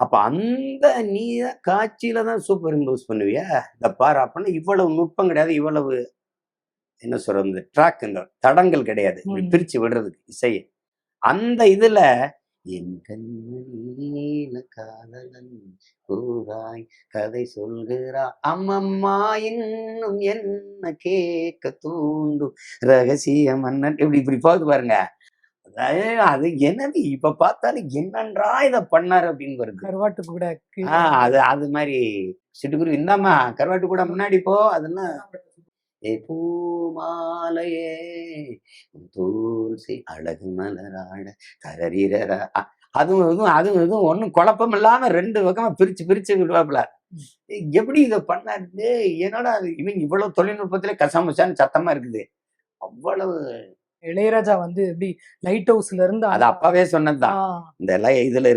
அப்ப அந்த நீ காட்சியில தான் சூப்பர் இம்போஸ் பண்ணுவியா? இந்த பாரு அப்படின்னா இவ்வளவு நுட்பம் கிடையாது இவ்வளவு என்ன சொல்றது ட்ராக் இந்த தடங்கள் கிடையாது. பிரிச்சு விடுறதுக்கு இசையை. அந்த இதுல என் கண்மணியில காதலன் கூறாய் கதை சொல்கிறா அம்மம்மா இன்னும் என்ன கேட்க தூண்டும் ரகசிய மன்னன் இப்படி இப்படி போகுது பாருங்க. அது என்னது? இப்ப பார்த்தாலும் என்னன்றா இதை பண்ணாரு அப்படின்னு வருது. கருவாட்டு கூட ஆஹ் அது அது மாதிரி சிட்டுக்குருவி. இந்தாம்மா கருவாட்டு கூட முன்னாடி போ. அதெல்லாம் ஏ பூமாலையே செய் அழகு மலராட தரரீரர அதுவும் இதுவும் அதுவும் இதுவும் ஒன்றும் குழப்பம் இல்லாம ரெண்டு பக்கமா பிரிச்சு பிரிச்சு விடுவாப்புல. எப்படி இதை பண்ணாரு? என்னடா? இவங்க இவ்வளவு தொழில்நுட்பத்திலே கசமுசான்னு சத்தமா இருக்குது. அவ்வளவு இளையராஜா வந்து எப்படி லைட் ஹவுஸ்ல இருந்து அது அப்பவே சொன்னதுதான். இந்த எல்லாம் இதுல இருந்து